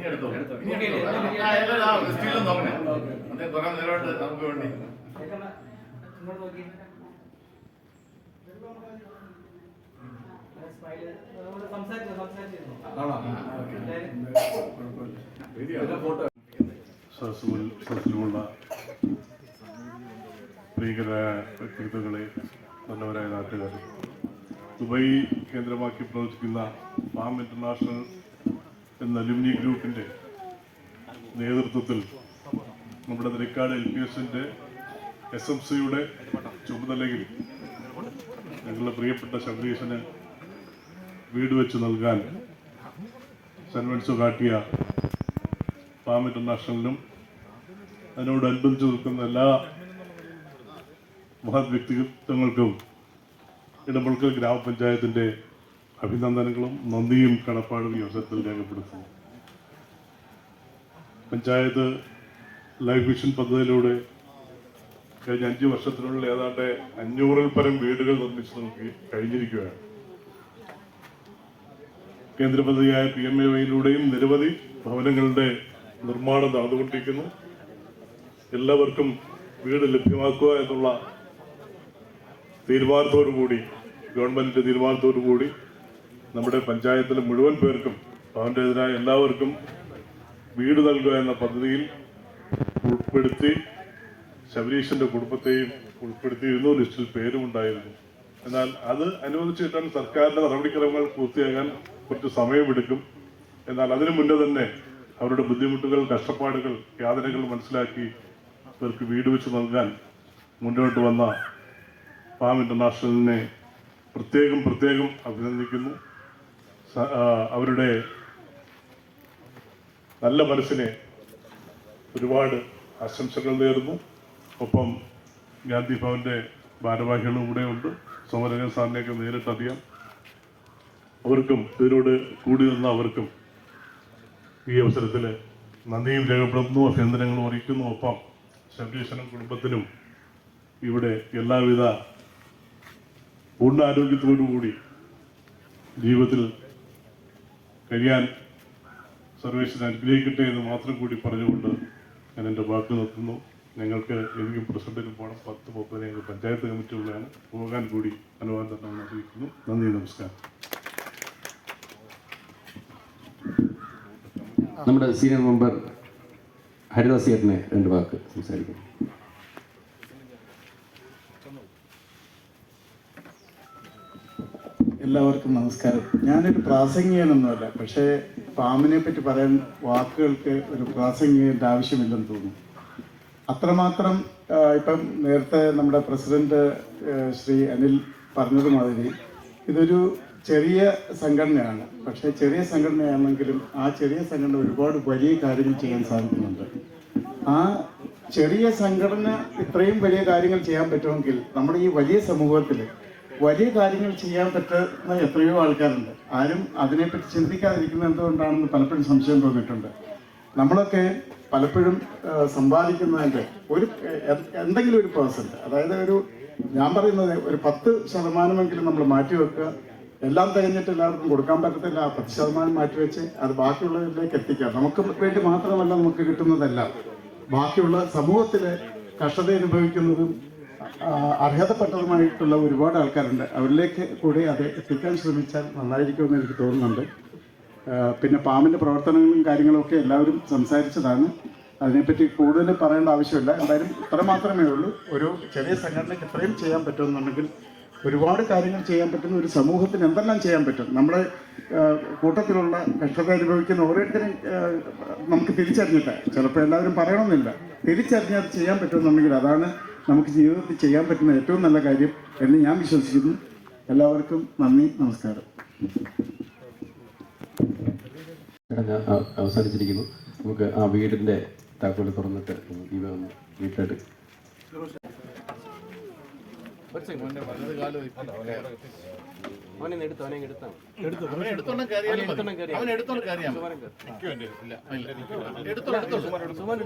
ഇനി എടുത്തോ. ലിസ്റ്റിലും നോക്കണേ. അതെ, കുറെ നേരമായിട്ട് നമുക്ക് വേണ്ടി. സദസ്സിലുമുള്ള പ്രിയകരായ വ്യക്തിത്വങ്ങളെ നല്ലവരായ നാട്ടുകാർ ദുബായ് കേന്ദ്രമാക്കി പ്രവർത്തിക്കുന്ന ഫാം ഇന്റർനാഷണൽ എന്ന അലുമിനി ഗ്രൂപ്പിന്റെ നേതൃത്വത്തിൽ നമ്മുടെ നിലക്കാട് എൽ പി എസിന്റെ എസ് എം സിയുടെ ചുമതലയിൽ ഞങ്ങളുടെ പ്രിയപ്പെട്ട ശബരീശന് വീട് വെച്ച് നൽകാൻ സെൻവൻസ് കാട്ടിയ ഫാം ഇന്റർനാഷണലിനും അതിനോടനുബന്ധിച്ച് നിൽക്കുന്ന എല്ലാ മഹത് വ്യക്തിത്വങ്ങൾക്കും ഇടമ്പൾക്കൽ ഗ്രാമപഞ്ചായത്തിന്റെ അഭിനന്ദനങ്ങളും നന്ദിയും കടപ്പാടും ഈ അവസരത്തിൽ രേഖപ്പെടുത്തുന്നു. പഞ്ചായത്ത് ലൈഫ് മിഷൻ പദ്ധതിയിലൂടെ കഴിഞ്ഞ അഞ്ച് വർഷത്തിനുള്ളിൽ ഏതാണ്ട് അഞ്ഞൂറിൽ പരം വീടുകൾ നിർമ്മിച്ചു നമുക്ക് കഴിഞ്ഞിരിക്കുകയാണ്. കേന്ദ്ര പദ്ധതിയായ പി എം എ വൈയിലൂടെയും നിരവധി ഭവനങ്ങളുടെ നിർമ്മാണം നടന്നുകൊണ്ടിരിക്കുന്നു. എല്ലാവർക്കും വീട് ലഭ്യമാക്കുക എന്നുള്ള തീരുമാനത്തോടു കൂടി ഗവൺമെന്റിന്റെ തീരുമാനത്തോടുകൂടി നമ്മുടെ പഞ്ചായത്തിലെ മുഴുവൻ പേർക്കും ഭവന്റേതരായ എല്ലാവർക്കും വീട് നൽകുക എന്ന പദ്ധതിയിൽ ഉൾപ്പെടുത്തി ശബരീഷിന്റെ കുടുംബത്തെയും ഉൾപ്പെടുത്തിയിരുന്നു ലിസ്റ്റിൽ പേരും ഉണ്ടായിരുന്നു എന്നാൽ അത് അനുവദിച്ചു കിട്ടാൻ സർക്കാരിന്റെ നടപടിക്രമങ്ങൾ പൂർത്തിയാകാൻ കുറച്ച് സമയമെടുക്കും. എന്നാൽ അതിനു മുന്നേ തന്നെ അവരുടെ ബുദ്ധിമുട്ടുകൾ കഷ്ടപ്പാടുകൾ യാതനകൾ മനസ്സിലാക്കി ഇവർക്ക് വീട് വെച്ച് നൽകാൻ മുന്നോട്ട് വന്ന ഫാം ഇന്റർനാഷണലിനെ പ്രത്യേകം പ്രത്യേകം അഭിനന്ദിക്കുന്നു. അവരുടെ നല്ല മനസ്സിനെ ഒരുപാട് ആശംസകൾ നേരുന്നു. ഒപ്പം ഗാന്ധി ഭവന്റെ ഭാരവാഹികളും ഉണ്ട്. സോമരംഗൻ സാറിനെയൊക്കെ നേരിട്ടറിയാം അവർക്കും ഇതിനോട് കൂടി നിന്ന അവർക്കും ഈ അവസരത്തിൽ നന്ദിയും രേഖപ്പെടുത്തുന്നു അഭിനന്ദനങ്ങളും അറിയിക്കുന്നു. ഒപ്പം ശബരീശനും കുടുംബത്തിനും ഇവിടെ എല്ലാവിധ പൂർണ ആരോഗ്യത്തോടുകൂടി ജീവിതത്തിൽ കഴിയാൻ സർവീസിനെ അനുഗ്രഹിക്കട്ടെ എന്ന് മാത്രം കൂടി പറഞ്ഞുകൊണ്ട് ഞാൻ എന്റെ വാക്ക് നിർത്തുന്നു. ഞങ്ങൾക്ക് എനിക്കും പ്രസിഡന്റിനും പോകണം. പത്ത് മുപ്പത് ഞങ്ങൾ പഞ്ചായത്ത് കമ്മിറ്റിയുള്ളതാണ്. പോകാൻ കൂടി അനുവാദം നമ്മൾ അറിയിക്കുന്നു. നന്ദി നമസ്കാരം. നമ്മുടെ സീനിയർ മെമ്പർ ഹരിദാസ് ചേട്ടനെ രണ്ട് വാക്ക് സംസാരിക്കും എല്ലാവർക്കും നമസ്കാരം. ഞാനൊരു പ്രാസംഗികനൊന്നുമല്ല പക്ഷേ പാമ്പിനെ പറ്റി പറയാൻ വാക്കുകൾക്ക് ഒരു പ്രാസംഗികന്റെ ആവശ്യമില്ലെന്ന് തോന്നുന്നു. അത്രമാത്രം ഇപ്പം നേരത്തെ നമ്മുടെ പ്രസിഡന്റ് ശ്രീ അനിൽ പറഞ്ഞതുമാതിരി ഇതൊരു ചെറിയ സംഘടനയാണ്. പക്ഷേ ചെറിയ സംഘടനയാണെങ്കിലും ആ ചെറിയ സംഘടന ഒരുപാട് വലിയ കാര്യങ്ങൾ ചെയ്യാൻ സാധിക്കുന്നുണ്ട്. ആ ചെറിയ സംഘടന ഇത്രയും വലിയ കാര്യങ്ങൾ ചെയ്യാൻ പറ്റുമെങ്കിൽ നമ്മുടെ ഈ വലിയ സമൂഹത്തിൽ വലിയ കാര്യങ്ങൾ ചെയ്യാൻ പറ്റുന്ന എത്രയോ ആൾക്കാരുണ്ട്. ആരും അതിനെപ്പറ്റി ചിന്തിക്കാതിരിക്കുന്നത് എന്തുകൊണ്ടാണെന്ന് പലപ്പോഴും സംശയം തോന്നിയിട്ടുണ്ട്. നമ്മളൊക്കെ പലപ്പോഴും സമ്പാദിക്കുന്നതിന്റെ ഒരു എന്തെങ്കിലും ഒരു പേഴ്സന്റ് അതായത് ഒരു ഞാൻ പറയുന്നത് ഒരു പത്ത് ശതമാനമെങ്കിലും നമ്മൾ മാറ്റി വെക്കുക. എല്ലാം തികഞ്ഞിട്ട് എല്ലാവർക്കും കൊടുക്കാൻ പറ്റത്തില്ല. ആ പത്ത് ശതമാനം മാറ്റിവെച്ച് അത് ബാക്കിയുള്ളവരിലേക്ക് എത്തിക്കാം നമുക്ക് വേണ്ടി മാത്രമല്ല നമുക്ക് കിട്ടുന്നതല്ല. ബാക്കിയുള്ള സമൂഹത്തിലെ കഷ്ടത അനുഭവിക്കുന്നതും അർഹതപ്പെട്ടതുമായിട്ടുള്ള ഒരുപാട് ആൾക്കാരുണ്ട്. അവരിലേക്ക് കൂടി അത് എത്തിക്കാൻ ശ്രമിച്ചാൽ നന്നായിരിക്കുമെന്ന് എനിക്ക് തോന്നുന്നുണ്ട്. പിന്നെ പാമ്പിന്റെ പ്രവർത്തനങ്ങളും കാര്യങ്ങളൊക്കെ എല്ലാവരും സംസാരിച്ചതാണ്. അതിനെപ്പറ്റി കൂടുതൽ പറയേണ്ട ആവശ്യമില്ല. എന്തായാലും ഇത്ര മാത്രമേ ഉള്ളൂ. ഒരു ചെറിയ സംഘടനയ്ക്ക് ഇത്രയും ചെയ്യാൻ പറ്റുമെന്നുണ്ടെങ്കിൽ ഒരുപാട് കാര്യങ്ങൾ ചെയ്യാൻ പറ്റുന്ന ഒരു സമൂഹത്തിന് എന്തെല്ലാം ചെയ്യാൻ പറ്റും? നമ്മുടെ കൂട്ടത്തിലുള്ള കഷ്ടത അനുഭവിക്കുന്ന ഓരോരുത്തരും നമുക്ക് തിരിച്ചറിഞ്ഞിട്ട് ചിലപ്പോൾ എല്ലാവരും പറയണമെന്നില്ല. തിരിച്ചറിഞ്ഞ് അത് ചെയ്യാൻ പറ്റുമെന്നുണ്ടെങ്കിൽ അതാണ് നമുക്ക് ജീവിതത്തിൽ ചെയ്യാൻ പറ്റുന്ന ഏറ്റവും നല്ല കാര്യം എന്ന് ഞാൻ വിശ്വസിക്കുന്നു. എല്ലാവർക്കും നന്ദി നമസ്കാരം. ഞാൻ അവസാനിച്ചിരിക്കുന്നു. നമുക്ക് ആ വീടിന്റെ താക്കോൽ തുറന്നിട്ട് ഇവ ഒന്ന് ഇല്ല, ഇല്ല. എടുത്തോണ്ട്, എടുത്തോണ്ട്.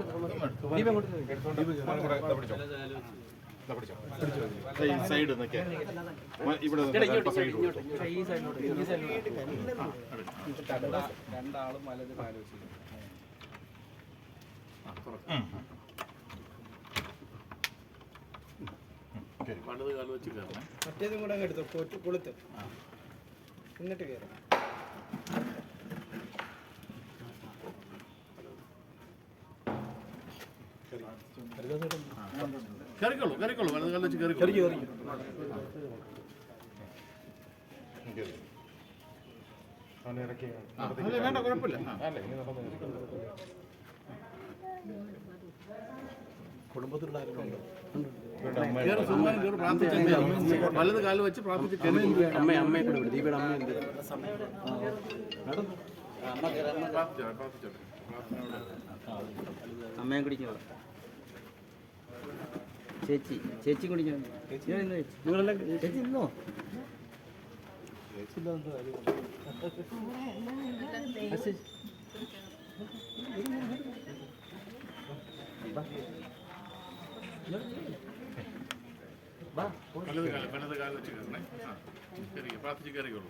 ദേ ഈ സൈഡ് ഇവിടെ രണ്ടാളും വലത് കാൽ വലത് കാൽ വെച്ച് കയറണേ മറ്റേതും കൂടെ അങ്ങ് എടുത്തു. കൊച്ചു കൊളുത്ത്. എന്നിട്ട് കയറും കയറിക്കോളൂ കയറിക്കോളൂ വലത് കാൽ വെച്ച് കയറിക്കോളൂ ആ, അല്ല, വേണ്ട കുഴപ്പമില്ല സുഖമായി പ്രാർത്ഥിച്ചാൽ മതി. വലത് കാൽ വെച്ച് പ്രാർത്ഥിച്ച് കയറി അമ്മ അമ്മയെ കൂടെ വിളി. ദീപയുടെ അമ്മ എന്ത്? പ്രാർത്ഥിച്ചോട്ടെ പ്രാർത്ഥിച്ചോട്ടെ അമ്മയെ കുടിക്കുക. ചേച്ചി ചേച്ചി കുടിക്കോ നിങ്ങളെല്ലാം ചേച്ചി ഇന്നോ? വലത് കാൽ വലത് കാൽ വെച്ച് കയറണേ ആ കയറി പ്രാർത്ഥിച്ച് കയറിക്കോളൂ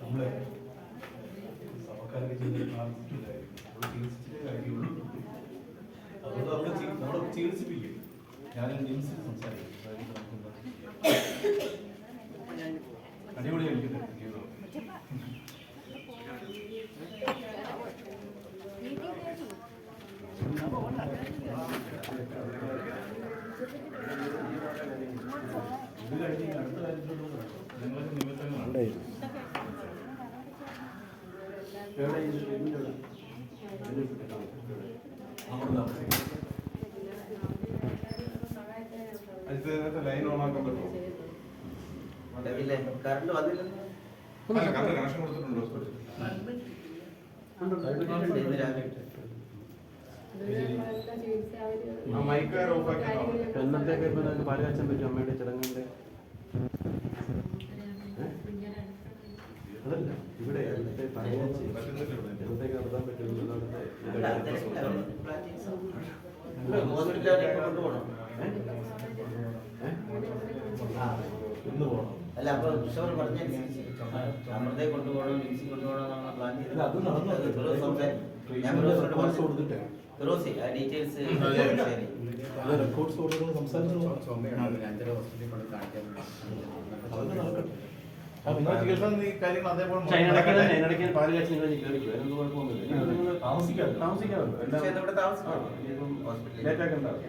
നമ്മളെ സമക്കാരൊക്കെ ചെയ്ത് പ്രാർത്ഥിക്കില്ലായിരുന്നു നമ്മൾ ചികിത്സിച്ചിട്ടേ കാര്യമുള്ളൂ അതുകൊണ്ട് നമ്മൾ നമ്മൾ ചികിത്സിപ്പിക്കും ഞാൻ നിംസിൽ സംസാരിക്കും അതായത് നമുക്കെന്താ അടിപൊളിയായിരിക്കും ജീവിതം ഇത് കഴിഞ്ഞ് ഇനി അടുത്ത കാര്യത്തിലോട്ട് നിങ്ങളൊക്കെ നിമിത്തങ്ങളാണ് എവിടെ ഈ ഇതിന്റെ അവിടെ? അവിടെ താമസിക്കും. അതിനകത്ത് ലൈൻ ഓൺ കണക്ഷൻ അതല്ല ഇവിടെ ഇവിടുത്തെ പാൽ കാച്ചി പറ്റുന്നില്ല ഇവിടെ. എന്നത്തേക്ക് നടത്താൻ പറ്റും അവിടുത്തെ അല്ല, അപ്പൊ കിഷോർ പറഞ്ഞ അമൃതയെ കൊണ്ടുപോകണം മിക്സി കൊണ്ടുപോകണം പ്ലാൻ ചെയ്തത്. ഞാൻ കൊടുത്തിട്ടേ. ഫിറോസി ആ ഡീറ്റെയിൽസ് റെക്കോർഡ്സ് സംസാരിച്ചു. അതിനിടയ്ക്ക് പാൽ കാച്ചി നിങ്ങൾ കയറിക്കും അതിനൊന്നും കുഴപ്പമൊന്നുമില്ല.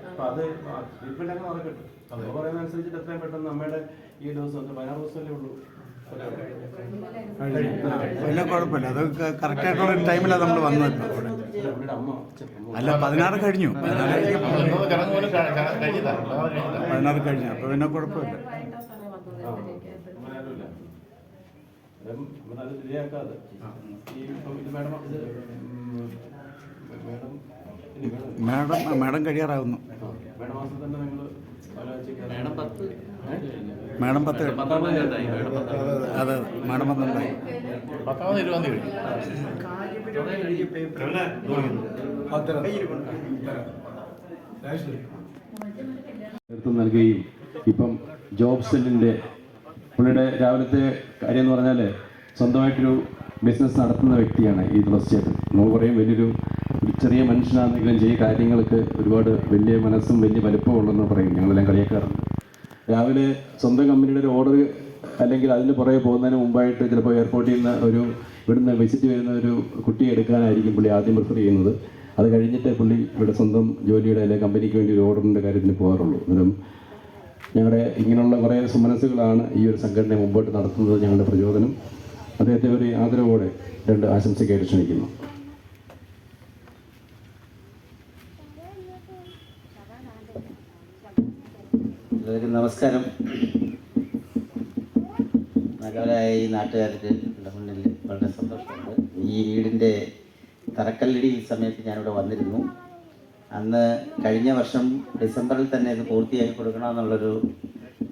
അപ്പൊ അത് ട്രീറ്റ്മെന്റ് ഒക്കെ നടക്കട്ടെ. അത്. പറയുന്ന അനുസരിച്ചിട്ട് എത്രയും പെട്ടെന്ന് നമ്മുടെ ഈ ദിവസം ഒന്ന് പതിനാറ് ദിവസമല്ലേ ഉള്ളൂ? പിന്നെ കുഴപ്പമില്ല. അത് കറക്റ്റായിട്ടുള്ള ടൈമിലാണ് നമ്മൾ വന്നത് അല്ല പതിനാറ് കഴിഞ്ഞു. പതിനാറ് കഴിഞ്ഞു. അപ്പൊ പിന്നെ പോലും ക- ക- കഴിഞ്ഞതാണ് അല്ലാതെ കഴിഞ്ഞില്ല. പതിനാറ് കഴിഞ്ഞു അപ്പോൾ പിന്നെ കുഴപ്പമില്ല അങ്ങനെയൊന്നുമില്ല നമ്മളത് ശരിയാക്കാതെ. ഈ ഇപ്പം ഇത് മേഡം ഇത് മേഡം മാഡം. മാഡം കഴിയാറാവുന്നു. മേഡം മാസം തന്നെ നിങ്ങൾ മേഡം പത്ത്. മാഡം അതെ മാഡം പന്ത്രണ്ടായി പത്താമത് ഇരുപതാം തീയതി നൽകുകയും ഇപ്പം ജോബ് സെല്ലിന്റെ പുള്ളിയുടെ രാവിലത്തെ കാര്യം എന്ന് പറഞ്ഞാൽ സ്വന്തമായിട്ടൊരു ബിസിനസ് നടത്തുന്ന വ്യക്തിയാണ് ഈ തുളസി ചേട്ടൻ നമുക്ക് പറയും വലിയൊരു ചെറിയ മനുഷ്യനാണെങ്കിലും ചെയ്യ കാര്യങ്ങൾക്ക് ഒരുപാട് വലിയ മനസ്സും വലിയ വലിപ്പവും ഉള്ളതെന്ന് പറയും. ഞങ്ങളെല്ലാം കളിയാക്കാറുണ്ട്. രാവിലെ സ്വന്തം കമ്പനിയുടെ ഒരു ഓർഡർ അല്ലെങ്കിൽ അതിന് പുറകെ പോകുന്നതിന് മുമ്പായിട്ട് ചിലപ്പോൾ എയർപോർട്ടിൽ നിന്ന് ഒരു ഇവിടുന്ന് വിസിറ്റ് വരുന്ന ഒരു കുട്ടിയെ എടുക്കാനായിരിക്കും പുള്ളി ആദ്യം പ്രിഫർ ചെയ്യുന്നത്. അത് കഴിഞ്ഞിട്ട് പുള്ളി ഇവിടെ സ്വന്തം ജോലിയുടെ അല്ലെങ്കിൽ കമ്പനിക്ക് വേണ്ടി ഒരു ഓർഡറിന്റെ കാര്യത്തിന് പോകാറുള്ളൂ. അന്നേരം ഞങ്ങളുടെ ഇങ്ങനെയുള്ള കുറേ സുമനസ്സുകളാണ് ഈ ഒരു സംഘടനയെ മുമ്പോട്ട് നടത്തുന്നത് ഞങ്ങളുടെ പ്രചോദനം. അദ്ദേഹത്തെ ഒരു ആദരവോടെ രണ്ട് ആശംസയ്ക്കായിട്ട് ക്ഷണിക്കുന്നു. എല്ലാവർക്കും നമസ്കാരം. നല്ലവരായ ഈ എന്റെ മുന്നിൽ വളരെ സന്തോഷമുണ്ട്. ഈ വീടിന്റെ തറക്കല്ലടി സമയത്ത് ഞാനിവിടെ വന്നിരുന്നു. അന്ന് കഴിഞ്ഞ വർഷം ഡിസംബറിൽ തന്നെ ഇത് പൂർത്തിയാക്കി കൊടുക്കണമെന്നുള്ളൊരു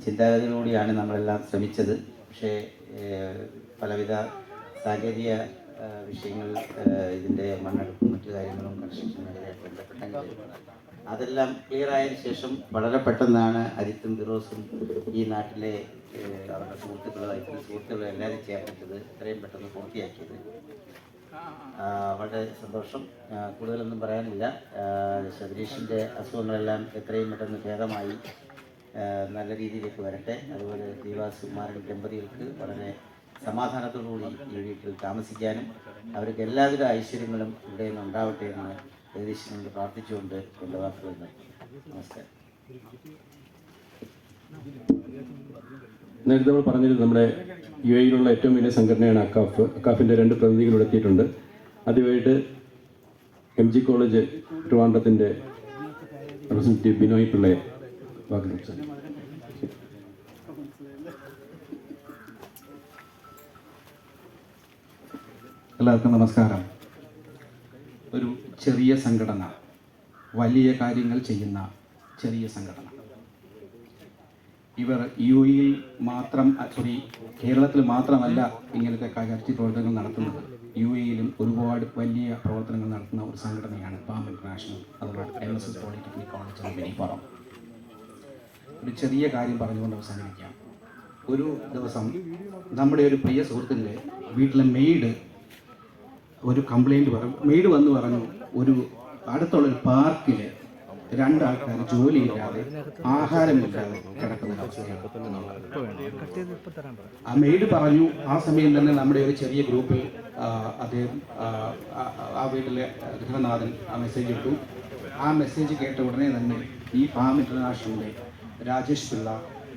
ചിന്താഗതിയിലൂടെയാണ് നമ്മളെല്ലാം ശ്രമിച്ചത്. പക്ഷേ പലവിധ സാങ്കേതിക വിഷയങ്ങൾ ഇതിന്റെ മണ്ണെടുപ്പും മറ്റു കാര്യങ്ങളും കൺസ്ട്രക്ഷൻ മേഖലയായിട്ട് ബന്ധപ്പെട്ടെങ്കിൽ അതെല്ലാം ക്ലിയർ ആയതിനു ശേഷം വളരെ പെട്ടെന്നാണ് അജിത്തും ഫിറോസും ഈ നാട്ടിലെ അവരുടെ സുഹൃത്തുക്കളും അജിത്തിന്റെ സുഹൃത്തുക്കളും എല്ലാവരും ചേർന്നിട്ടത് എത്രയും പെട്ടെന്ന് പൂർത്തിയാക്കിയത്. വളരെ സന്തോഷം. കൂടുതലൊന്നും പറയാനില്ല. ശബരീഷിന്റെ അസുഖങ്ങളെല്ലാം എത്രയും പെട്ടെന്ന് ഭേദമായി നല്ല രീതിയിലേക്ക് വരട്ടെ. അതുപോലെ ദീവാസ് കുമാരൻ ദമ്പതികൾക്ക് വളരെ സമാധാനത്തോടുകൂടി ഈ വീട്ടിൽ താമസിക്കാനും അവർക്ക് എല്ലാവിധ ഐശ്വര്യങ്ങളും ഇവിടെ നിന്ന് ഉണ്ടാവട്ടെ എന്ന് ജഗദീശനോട് പ്രാർത്ഥിച്ചുകൊണ്ട് എന്റെ വാക്കുകൾ. നമസ്കാരം. നേരത്തെ നമ്മൾ പറഞ്ഞിരുന്നു നമ്മുടെ യു എയിലുള്ള ഏറ്റവും വലിയ സംഘടനയാണ് അക്കാഫ്. അക്കാഫിന്റെ രണ്ട് പ്രതിനിധികൾ എത്തിയിട്ടുണ്ട്. ആദ്യമായിട്ട് എം ജി കോളേജ് ട്രിവാൻഡ്രത്തിന്റെ റെപ്രസെന്റേറ്റീവ് ബിനോയ് പിള്ളയെ വാക്ക് സംസാരിക്കും എല്ലാവർക്കും നമസ്കാരം. ഒരു ചെറിയ സംഘടന വലിയ കാര്യങ്ങൾ ചെയ്യുന്ന ചെറിയ സംഘടന. ഇവർ യു എയിൽ മാത്രം സോറി കേരളത്തിൽ മാത്രമല്ല ഇങ്ങനത്തെ കയർച്ചി പ്രവർത്തനങ്ങൾ നടത്തുന്നത്. യു എയിലും ഒരുപാട് വലിയ പ്രവർത്തനങ്ങൾ നടത്തുന്ന ഒരു സംഘടനയാണ് പാം ഇന്റർനാഷണൽ അതുപോലെ M S S polytechnic college of Benippuram ഒരു ചെറിയ കാര്യം പറഞ്ഞുകൊണ്ട് അവസാനിപ്പിക്കാം. ഒരു ദിവസം നമ്മുടെ ഒരു പ്രിയ സുഹൃത്തിന്റെ വീട്ടിലെ മെയ്ഡ് ഒരു കംപ്ലൈന്റ് പറഞ്ഞു മെയ്ഡ് വന്ന് പറഞ്ഞു ഒരു അടുത്തുള്ള ഒരു പാർക്കിൽ രണ്ടാൾക്കാർ ജോലിയില്ലാതെ ആഹാരമില്ലാതെ കിടക്കുന്ന അവസ്ഥയാണ്. ആ മെയ്ഡ് പറഞ്ഞു ആ സമയം തന്നെ നമ്മുടെ ഒരു ചെറിയ ഗ്രൂപ്പിൽ അദ്ദേഹം ആ വീട്ടിലെ ഗൃഹനാഥൻ ആ മെസ്സേജ് ഇട്ടു. ആ മെസ്സേജ് കേട്ട ഉടനെ തന്നെ ഈ ഫാം ഇന്റർനാഷണലിലെ രാജേഷ് പിള്ള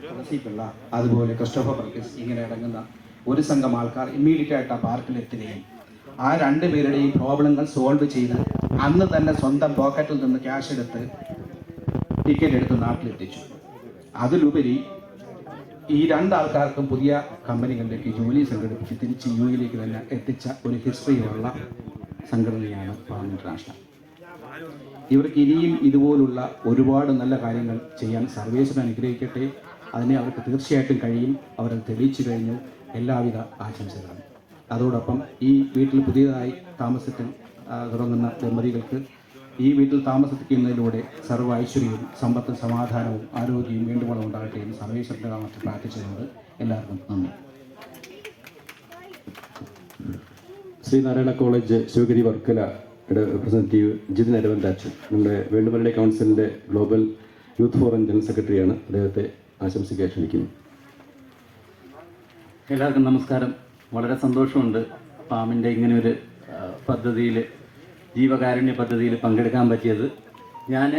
തുളസി പിള്ള അതുപോലെ ക്രിസ്റ്റോഫർ വർഗീസ് ഇങ്ങനെ അടങ്ങുന്ന ഒരു സംഘം ആൾക്കാർ ഇമ്മീഡിയറ്റ് ആയിട്ട് ആ പാർക്കിൽ എത്തുകയും ആ രണ്ട് പേരുടെയും പ്രോബ്ലങ്ങൾ സോൾവ് ചെയ്ത് അന്ന് തന്നെ സ്വന്തം പോക്കറ്റിൽ നിന്ന് ക്യാഷ് എടുത്ത് ടിക്കറ്റ് എടുത്ത് നാട്ടിലെത്തിച്ചു. അതിലുപരി ഈ രണ്ടാൾക്കാർക്കും പുതിയ കമ്പനികളിലേക്ക് ജോലി സംഘടിപ്പിച്ച് തിരിച്ച് യു എയിലേക്ക് തന്നെ എത്തിച്ച ഒരു ഹിസ്റ്ററിയുള്ള സംഘടനയാണ് പാം ഇന്റർനാഷണൽ ഇവർക്ക് ഇനിയും ഇതുപോലുള്ള ഒരുപാട് നല്ല കാര്യങ്ങൾ ചെയ്യാൻ സർവേശ്വരൻ അനുഗ്രഹിക്കട്ടെ. അതിനെ അവർക്ക് തീർച്ചയായിട്ടും കഴിയും. അവർ തെളിയിച്ചു കഴിഞ്ഞു. എല്ലാവിധ ആശംസകളും. അതോടൊപ്പം ഈ വീട്ടിൽ പുതിയതായി താമസത്തിൽ തുടങ്ങുന്ന ദമ്പതികൾക്ക് ഈ വീട്ടിൽ താമസിക്കുന്നതിലൂടെ സർവ ഐശ്വര്യവും സമ്പത്തും സമാധാനവും ആരോഗ്യവും വീണ്ടും വളം ഉണ്ടാകട്ടെ എന്ന് സർവേശ്വരന്റെ നാമത്തിൽ പ്രാർത്ഥിച്ചുകൊണ്ട് എല്ലാവർക്കും നന്ദി. ശ്രീനാരായണ കോളേജ് ശിവഗിരി വർക്കലയുടെ റിപ്രസെന്റേറ്റീവ് ജിതിൻ അരവന്താച്ചു നമ്മുടെ വേണ്ടുമലയുടെ കൗൺസിലിന്റെ ഗ്ലോബൽ യൂത്ത് ഫോറം ജനറൽ സെക്രട്ടറിയാണ് അദ്ദേഹത്തെ ആശംസിക്കാൻ ക്ഷണിക്കുന്നു. എല്ലാവർക്കും നമസ്കാരം. വളരെ സന്തോഷമുണ്ട് പാമിന്റെ ഇങ്ങനെ ഒരു പദ്ധതിയിൽ ജീവകാരുണ്യ പദ്ധതിയിൽ പങ്കെടുക്കാൻ പറ്റിയത്. ഞാൻ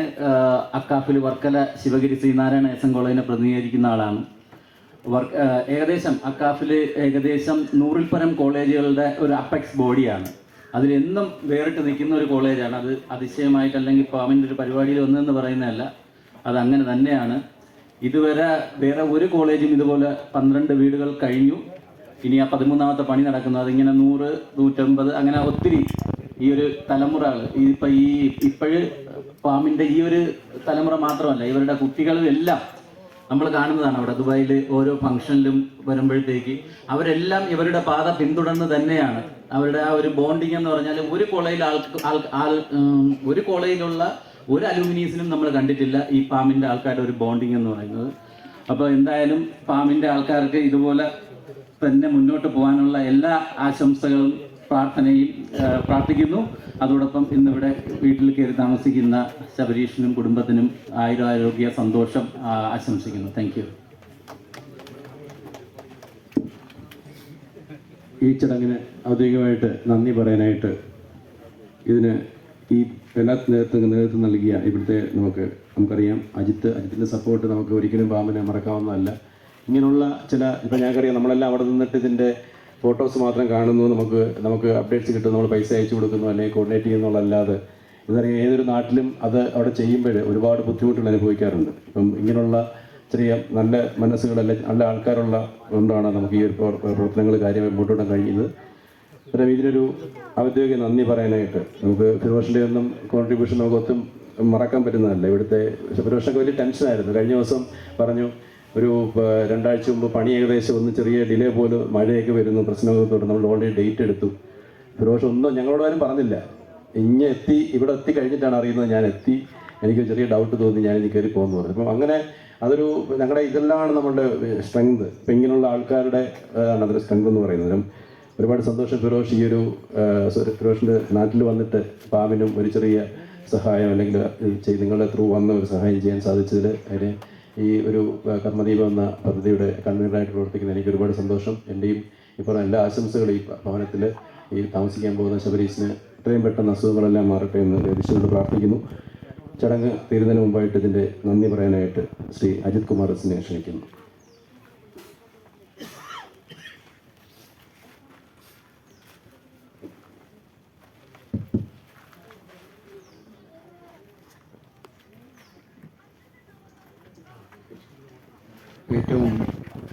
അക്കാഫിൽ വർക്കല ശിവഗിരി ശ്രീനാരായണ എസ് എൻ കോളേജിനെ പ്രതിനിധീകരിക്കുന്ന ആളാണ്. വർക്ക് ഏകദേശം അക്കാഫിൽ ഏകദേശം നൂറിൽ പരം കോളേജുകളുടെ ഒരു അപ്പെക്സ് ബോഡിയാണ്. അതിലെന്നും വേറിട്ട് നിൽക്കുന്ന ഒരു കോളേജാണ്. അത് അതിശയമായിട്ട് അല്ലെങ്കിൽ പാമിന്റെ ഒരു പരിപാടിയിൽ വന്നതെന്ന് പറയുന്നതല്ല. അത് അങ്ങനെ തന്നെയാണ്. ഇതുവരെ വേറെ ഒരു കോളേജും ഇതുപോലെ പന്ത്രണ്ട് വീടുകൾ കഴിഞ്ഞു. ഇനി ആ പതിമൂന്നാമത്തെ പണി നടക്കുന്നത് അതിങ്ങനെ നൂറ് നൂറ്റമ്പത് അങ്ങനെ ഒത്തിരി ഈ ഒരു തലമുറകൾ ഇപ്പൊ ഈ ഇപ്പോഴ് പാമ്പിന്റെ ഈ ഒരു തലമുറ മാത്രമല്ല ഇവരുടെ കുട്ടികളും എല്ലാം നമ്മൾ കാണുന്നതാണ് അവിടെ. ദുബായിൽ ഓരോ ഫംഗ്ഷനിലും വരുമ്പോഴത്തേക്ക് അവരെല്ലാം ഇവരുടെ പാത പിന്തുടർന്ന് തന്നെയാണ്. അവരുടെ ആ ഒരു ബോണ്ടിങ് എന്ന് പറഞ്ഞാൽ ഒരു കോളേജിൽ ആൾ ആൾ ഒരു കോളേജിലുള്ള ഒരു അലൂമിനീസിനും നമ്മൾ കണ്ടിട്ടില്ല ഈ പാമ്പിന്റെ ആൾക്കാരുടെ ഒരു ബോണ്ടിങ് എന്ന് പറയുന്നത്. അപ്പോൾ എന്തായാലും പാമ്പിന്റെ ആൾക്കാർക്ക് ഇതുപോലെ തന്നെ മുന്നോട്ട് പോകാനുള്ള എല്ലാ ആശംസകളും പ്രാർത്ഥനയും പ്രാർത്ഥിക്കുന്നു. അതോടൊപ്പം ഇന്നിവിടെ വീട്ടിൽ കയറി താമസിക്കുന്ന ശബരീഷിനും കുടുംബത്തിനും ആയുരാരോഗ്യ സന്തോഷം ആശംസിക്കുന്നു. താങ്ക് ഈ ചടങ്ങിന് ഔദ്യോഗികമായിട്ട് നന്ദി പറയാനായിട്ട് ഇതിന് ഈ എല്ലാ നേതൃത്വം നേതൃത്വം നൽകിയ ഇവിടുത്തെ നമുക്ക് നമുക്കറിയാം. അജിത്ത് അജിത്തിന്റെ സപ്പോർട്ട് നമുക്ക് ഒരിക്കലും പാമ്പിനെ മറക്കാവുന്നതല്ല. ഇങ്ങനെയുള്ള ചില ഇപ്പം ഞങ്ങൾക്കറിയാം നമ്മളെല്ലാം അവിടെ നിന്നിട്ട് ഇതിന്റെ ഫോട്ടോസ് മാത്രം കാണുന്നു നമുക്ക് നമുക്ക് അപ്ഡേറ്റ്സ് കിട്ടും നമ്മൾ പൈസ അയച്ചു കൊടുക്കുന്നു അല്ലെങ്കിൽ കോർഡിനേറ്റ് ചെയ്യുന്നുള്ളല്ലാതെ ഇതറിയാം ഏതൊരു നാട്ടിലും അത് അവിടെ ചെയ്യുമ്പോൾ ഒരുപാട് ബുദ്ധിമുട്ടുകൾ അനുഭവിക്കാറുണ്ട്. ഇപ്പം ഇങ്ങനെയുള്ള ചെറിയ നല്ല മനസ്സുകളല്ല നല്ല ആൾക്കാരുള്ള കൊണ്ടാണ് നമുക്ക് ഈ ഒരു പ്രവർത്തനങ്ങൾ കാര്യമായി മുന്നോട്ട് കഴിയുന്നത് അന്നേരം ഇതിനൊരു ഔദ്യോഗിക നന്ദി പറയാനായിട്ട്. നമുക്ക് ഫിറോഷിന്റെ ഒന്നും കോൺട്രിബ്യൂഷൻ നമുക്ക് ഒത്തും മറക്കാൻ പറ്റുന്നതല്ല. ഇവിടുത്തെ ഫിറോഷൊക്കെ വലിയ ടെൻഷനായിരുന്നു കഴിഞ്ഞ ദിവസം പറഞ്ഞു ഒരു രണ്ടാഴ്ച മുമ്പ് പണി ഏകദേശം ഒന്ന് ചെറിയ ഡിലേ പോലും മഴയൊക്കെ വരുന്നു പ്രശ്നമൊക്കെ തുടർന്ന് നമ്മൾ ഓൾറെഡി ഡേറ്റ് എടുത്തു. ഫിറോഷ് ഒന്നും ഞങ്ങളോട് ആരും പറഞ്ഞില്ല. ഇങ്ങനെ എത്തി ഇവിടെ എത്തി കഴിഞ്ഞിട്ടാണ് അറിയുന്നത് ഞാൻ എത്തി. എനിക്ക് ചെറിയ ഡൗട്ട് തോന്നി ഞാൻ ഇനി കയറി പോകുന്നു പറഞ്ഞു. അപ്പം അങ്ങനെ അതൊരു ഞങ്ങളുടെ ഇതെല്ലാമാണ് നമ്മുടെ സ്ട്രെങ്ത് ഇപ്പം ഇങ്ങനെയുള്ള ആൾക്കാരുടെ ആണ് അതിന്റെ സ്ട്രെങ്ത് എന്ന് പറയുന്നത്. ഒരുപാട് സന്തോഷം ഫിറോഷ് ഈ ഒരു ഫിറോഷിന്റെ നാട്ടിൽ വന്നിട്ട് പാമിനും ഒരു ചെറിയ സഹായം അല്ലെങ്കിൽ നിങ്ങൾ ത്രൂ വന്ന ഒരു സഹായം ചെയ്യാൻ സാധിച്ചതിൽ അതിന് ഈ ഒരു കർമ്മദീപം എന്ന പദ്ധതിയുടെ കൺവീനറായിട്ട് പ്രവർത്തിക്കുന്ന എനിക്ക് ഒരുപാട് സന്തോഷം. എന്റെയും ഇപ്പോൾ എല്ലാ ആശംസകളും ഈ ഭവനത്തിൽ ഈ താമസിക്കാൻ പോകുന്ന ശബരീഷിന് എത്രയും പെട്ടെന്ന് അസുഖങ്ങളെല്ലാം മാറട്ടെ എന്ന് ലഭിച്ചുകൊണ്ട് പ്രാർത്ഥിക്കുന്നു. ചടങ്ങ് തീരുന്നതിന് മുമ്പായിട്ട് ഇതിന്റെ നന്ദി പറയാനായിട്ട് ശ്രീ അജിത് കുമാർ എസിനെ ക്ഷണിക്കുന്നു. ഏറ്റവും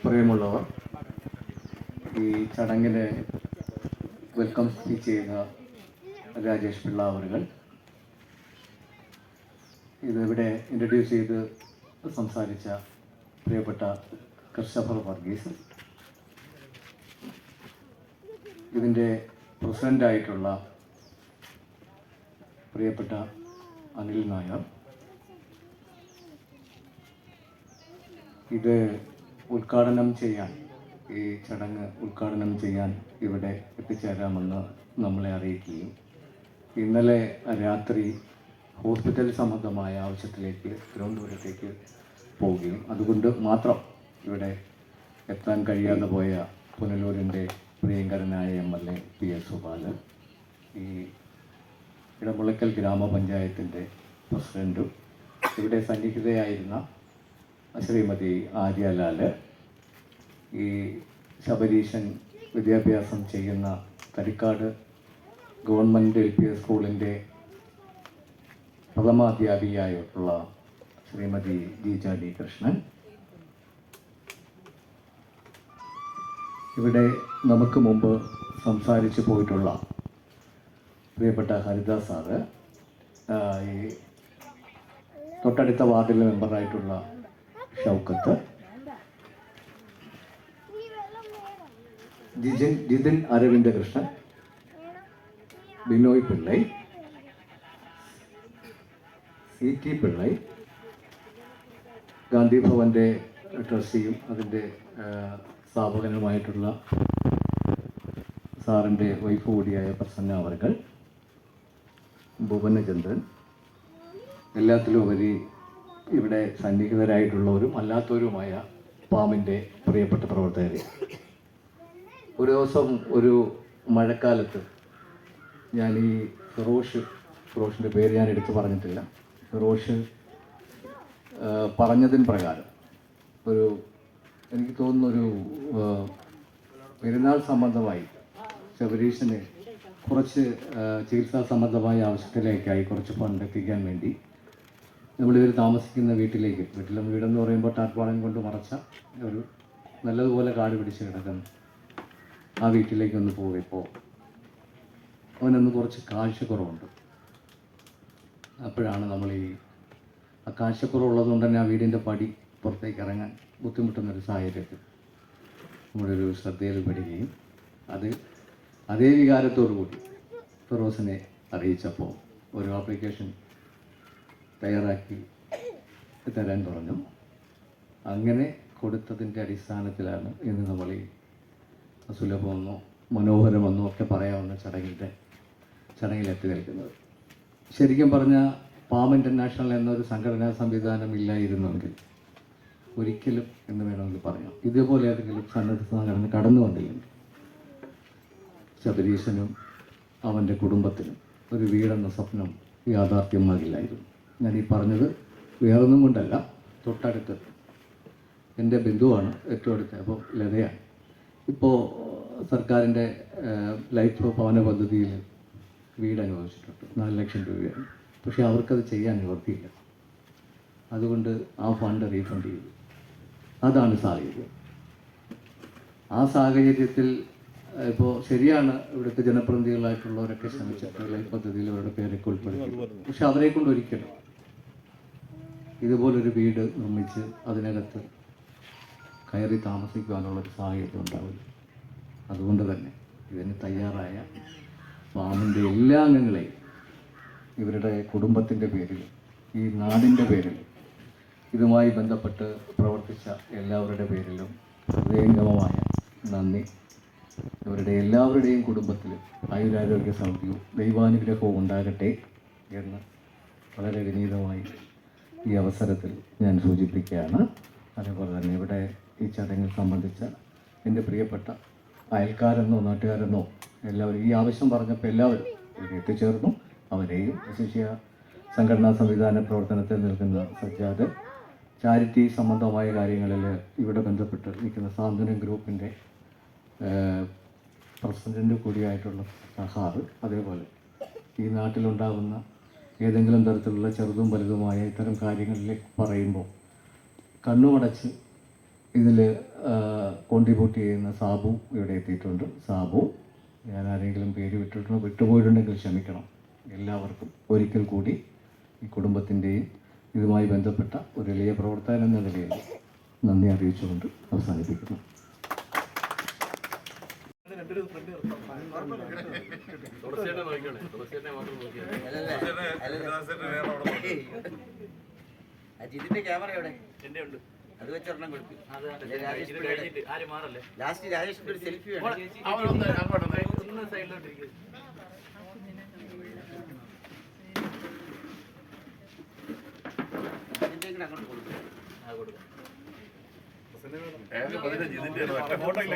പ്രിയമുള്ളവർ ഈ ചടങ്ങിനെ വെൽക്കം സ്പീച്ച് ചെയ്യുന്ന രാജേഷ് പിള്ള അവരുകൾ. ഇതിവിടെ ഇൻട്രൊഡ്യൂസ് ചെയ്ത് സംസാരിച്ച പ്രിയപ്പെട്ട ക്രിസ്റ്റഫർ വർഗീസ്. ഇതിന്റെ പ്രസിഡന്റായിട്ടുള്ള പ്രിയപ്പെട്ട അനിൽ നായർ. ഇത് ഉദ്ഘാടനം ചെയ്യാൻ ഈ ചടങ്ങ് ഉദ്ഘാടനം ചെയ്യാൻ ഇവിടെ എത്തിച്ചേരാമെന്ന് നമ്മളെ അറിയിക്കുകയും ഇന്നലെ രാത്രി ഹോസ്പിറ്റൽ സംബന്ധമായ ആവശ്യത്തിലേക്ക് തിരുവനന്തപുരത്തേക്ക് പോവുകയും അതുകൊണ്ട് മാത്രം ഇവിടെ എത്താൻ കഴിയാതെ പോയ പുനലൂരിന്റെ പ്രിയങ്കരനായ M L A P S Subal ഈ ഇടമുളയ്ക്കൽ ഗ്രാമപഞ്ചായത്തിന്റെ പ്രസിഡന്റും ഇവിടെ സന്നിഹിതയായിരുന്ന ശ്രീമതി ആര്യലാൽ ഈ ശബരീശൻ വിദ്യാഭ്യാസം ചെയ്യുന്ന Tharikkad government L P S സ്കൂളിന്റെ പ്രഥമാധ്യാപികയായിട്ടുള്ള ശ്രീമതി ഗീജ ഡി കൃഷ്ണൻ. ഇവിടെ നമുക്ക് മുമ്പ് സംസാരിച്ചു പോയിട്ടുള്ള പ്രിയപ്പെട്ട ഹരിദാസ് സാറ് ഈ തൊട്ടടുത്ത വാർഡിലെ മെമ്പറായിട്ടുള്ള Shoukath. Jijin Jithin Aravinda Krishnan Binoy Pillai. C T Pillai. Gandhi ഭവന്റെ ട്രസ്റ്റിയും അതിന്റെ സ്ഥാപകനുമായിട്ടുള്ള സാറിന്റെ വൈഫ് കൂടിയായ പ്രസന്ന അവർകൾ ഭുവനചന്ദ്രൻ. എല്ലാത്തിലും ഉപരി ഇവിടെ സന്നിഹിതരായിട്ടുള്ളവരും അല്ലാത്തവരുമായ പാമിന്റെ പ്രിയപ്പെട്ട പ്രവർത്തകർ ഒരു ദിവസം ഒരു മഴക്കാലത്ത് ഞാൻ ഈ ഫിറോഷ് ഫിറോഷിന്റെ പേര് ഞാൻ എടുത്തു പറഞ്ഞിട്ടില്ല. ഫിറോഷ് പറഞ്ഞതിന് പ്രകാരം ഒരു എനിക്ക് തോന്നുന്നൊരു പെരുന്നാൾ സംബന്ധമായി ശബരീഷിന് കുറച്ച് ചികിത്സാ സംബന്ധമായ ആവശ്യത്തിലേക്കായി കുറച്ച് ഫണ്ട് എത്തിക്കാൻ വേണ്ടി നമ്മളിവർ താമസിക്കുന്ന വീട്ടിലേക്ക് വീട്ടിലെ വീടെന്ന് പറയുമ്പോൾ ടാർപ്പാളം കൊണ്ട് മറച്ച ഒരു നല്ലതുപോലെ കാട് പിടിച്ച് കിടക്കുന്ന ആ വീട്ടിലേക്ക് ഒന്ന് പോയപ്പോൾ അവനൊന്ന് കുറച്ച് കാഴ്ചക്കുറവുണ്ട്. അപ്പോഴാണ് നമ്മൾ ഈ ആ കാഴ്ചക്കുറവുള്ളത് കൊണ്ട് തന്നെ ആ വീടിന്റെ പടി പുറത്തേക്ക് ഇറങ്ങാൻ ബുദ്ധിമുട്ടുന്നൊരു സാഹചര്യത്തിൽ നമ്മുടെ ഒരു ശ്രദ്ധയിൽ പെടുകയും അത് അതേ വികാരത്തോടു കൂടി ഫിറോസിനെ അറിയിച്ചപ്പോൾ ഒരു ആപ്ലിക്കേഷൻ തയ്യാറാക്കി തരാൻ പറഞ്ഞു. അങ്ങനെ കൊടുത്തതിന്റെ അടിസ്ഥാനത്തിലാണ് ഇന്ന് നമ്മൾ ഈ സുലഭമെന്നോ മനോഹരമെന്നോ ഒക്കെ പറയാവുന്ന ചടങ്ങിന്റെ ചടങ്ങിലെത്തി നിൽക്കുന്നത്. ശരിക്കും പറഞ്ഞാൽ പാം ഇന്റർനാഷണൽ എന്നൊരു സംഘടനാ സംവിധാനം ഇല്ലായിരുന്നെങ്കിൽ ഒരിക്കലും എന്ന് വേണമെങ്കിൽ പറയാം. ഇതേപോലെ ഏതെങ്കിലും സന്നദ്ധ സംഘടന കടന്നു വന്നില്ലെങ്കിൽ ശബരീശനും അവന്റെ കുടുംബത്തിനും ഒരു വീടെന്ന സ്വപ്നം യാഥാർത്ഥ്യമാകില്ലായിരുന്നു. ഞാൻ ഈ പറഞ്ഞത് വേറൊന്നും കൊണ്ടല്ല. തൊട്ടടുത്ത് എന്റെ ബന്ധുവാണ് ഏറ്റവും അടുത്ത് അപ്പോൾ ലതയാണ്. ഇപ്പോൾ സർക്കാരിന്റെ ലൈഫ് ഭവന പദ്ധതിയിൽ വീട് അനുവദിച്ചിട്ടുണ്ട്. നാല് ലക്ഷം രൂപയാണ്. പക്ഷേ അവർക്കത് ചെയ്യാൻ നിവർത്തിയില്ല അതുകൊണ്ട് ആ ഫണ്ട് റീഫണ്ട് ചെയ്തു. അതാണ് സാഹചര്യം. ആ സാഹചര്യത്തിൽ ഇപ്പോൾ ശരിയാണ് ഇവിടുത്തെ ജനപ്രതിനിധികളായിട്ടുള്ളവരൊക്കെ ശ്രമിച്ചിട്ടുള്ള ലൈഫ് പദ്ധതിയിൽ അവരുടെ പേരൊക്കെ ഉൾപ്പെടുത്തി പക്ഷെ അവരെ കൊണ്ട് ഒരിക്കലും ഇതുപോലൊരു വീട് നിർമ്മിച്ച് അതിനകത്ത് കയറി താമസിക്കുവാനുള്ളൊരു സാഹചര്യം ഉണ്ടാവില്ല. അതുകൊണ്ട് തന്നെ ഇതിന് തയ്യാറായ ഫാമിന്റെ എല്ലാ അംഗങ്ങളെയും ഇവരുടെ കുടുംബത്തിന്റെ പേരിൽ ഈ നാടിന്റെ പേരിൽ ഇതുമായി ബന്ധപ്പെട്ട് പ്രവർത്തിച്ച എല്ലാവരുടെ പേരിലും ഹൃദയംഗമമായ നന്ദി. ഇവരുടെ എല്ലാവരുടെയും കുടുംബത്തിൽ ആയുരാരോഗ്യ സൗഖ്യവും ദൈവാനുഗ്രഹവും ഉണ്ടാകട്ടെ എന്ന് വളരെ വിനീതമായി ഈ അവസരത്തിൽ ഞാൻ സൂചിപ്പിക്കുകയാണ്. അതേപോലെ തന്നെ ഇവിടെ ഈ ചടങ്ങിൽ സംബന്ധിച്ച എന്റെ പ്രിയപ്പെട്ട അയൽക്കാരെന്നോ നാട്ടുകാരെന്നോ എല്ലാവരും ഈ ആവശ്യം പറഞ്ഞപ്പോൾ എല്ലാവരും എത്തിച്ചേർന്നു. അവരെയും വിശേഷിയ സംഘടനാ സംവിധാന പ്രവർത്തനത്തിൽ നിൽക്കുന്ന സജ്ജാദ് ചാരിറ്റി സംബന്ധമായ കാര്യങ്ങളിൽ ഇവിടെ ബന്ധപ്പെട്ട് നിൽക്കുന്ന സാന്ത്വനം ഗ്രൂപ്പിന്റെ പ്രസിഡന്റ് കൂടിയായിട്ടുള്ള സഹാർ അതേപോലെ ഈ നാട്ടിലുണ്ടാകുന്ന ഏതെങ്കിലും തരത്തിലുള്ള ചെറുതും വലുതുമായ ഇത്തരം കാര്യങ്ങളിൽ പറയുമ്പോൾ കണ്ണുമടച്ച് ഇതിൽ കോൺട്രിബ്യൂട്ട് ചെയ്യുന്ന സാബു ഇവിടെ എത്തിയിട്ടുണ്ട്. സാബു ഞാൻ ആരെങ്കിലും പേര് വിട്ടിട്ടുണ്ടോ? വിട്ടുപോയിട്ടുണ്ടെങ്കിൽ ക്ഷമിക്കണം. എല്ലാവർക്കും ഒരിക്കൽ കൂടി ഈ കുടുംബത്തിന്റെയും ഇതുമായി ബന്ധപ്പെട്ട ഒരു എളിയ പ്രവർത്തകൻ എന്ന നിലയിൽ നന്ദി അറിയിച്ചുകൊണ്ട് അവസാനിപ്പിക്കുന്നു. അജിതിന്റെ ക്യാമറ എവിടെ? എന്റെ ഉണ്ട്. അത് വെച്ചൊരെണ്ണം കൊടുത്തു ലാസ്റ്റ് രാജേഷിന്റെ ഒരു സെൽഫി വേണം. അങ്ങോട്ട് കൊടുക്കും. ഫോട്ടോ ഇല്ല